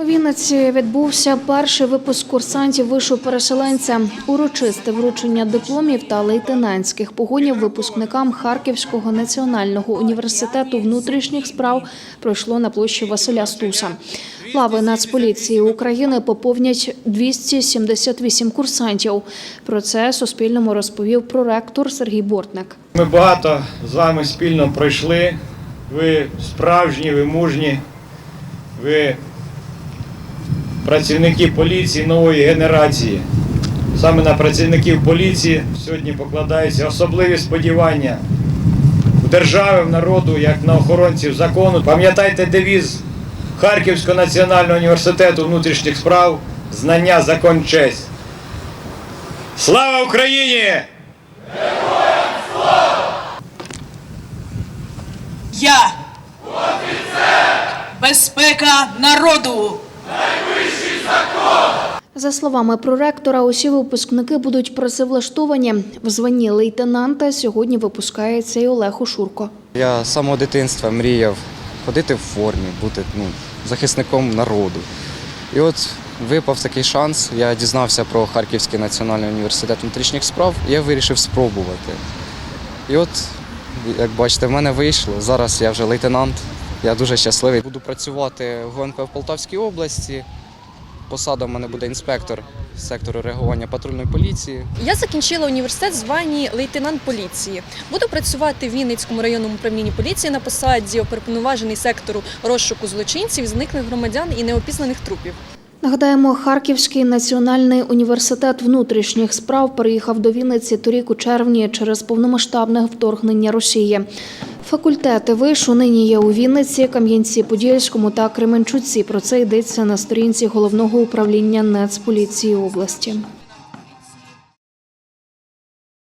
У Вінниці відбувся перший випуск курсантів вишу переселенця. Урочисте вручення дипломів та лейтенантських погонів випускникам Харківського національного університету внутрішніх справ пройшло на площі Василя Стуса. Лави Нацполіції України поповнять 278 курсантів. Про це Суспільному розповів проректор Сергій Бортник. Ми багато з вами спільно пройшли. Ви справжні, ви мужні, ви працівники поліції нової генерації. Саме на працівників поліції сьогодні покладаються особливі сподівання в держави, в народу, як на охоронців закону. Пам'ятайте девіз Харківського національного університету внутрішніх справ знання, закон, честь. Слава Україні! Я безпека народу. За словами проректора, усі випускники будуть працевлаштовані. В званні лейтенанта сьогодні випускається і Олег Ушурко. Я з самого дитинства мріяв ходити в формі, бути ну, захисником народу. І от випав такий шанс. Я дізнався про Харківський національний університет внутрішніх справ, і я вирішив спробувати. І от, як бачите, в мене вийшло. Зараз я вже лейтенант. Я дуже щасливий. Буду працювати в ГУНП в Полтавській області. Посада в мене буде інспектор сектору реагування патрульної поліції. Я закінчила університет в званні лейтенант поліції. Буду працювати в Вінницькому районному управлінні поліції на посаді оперуповноважений сектору розшуку злочинців, зниклих громадян і неопізнаних трупів. Нагадаємо, Харківський національний університет внутрішніх справ переїхав до Вінниці торік у червні через повномасштабне вторгнення Росії. Факультети вишу нині є у Вінниці, Кам'янці-Подільському та Кременчуці. Про це йдеться на сторінці головного управління Нацполіції області.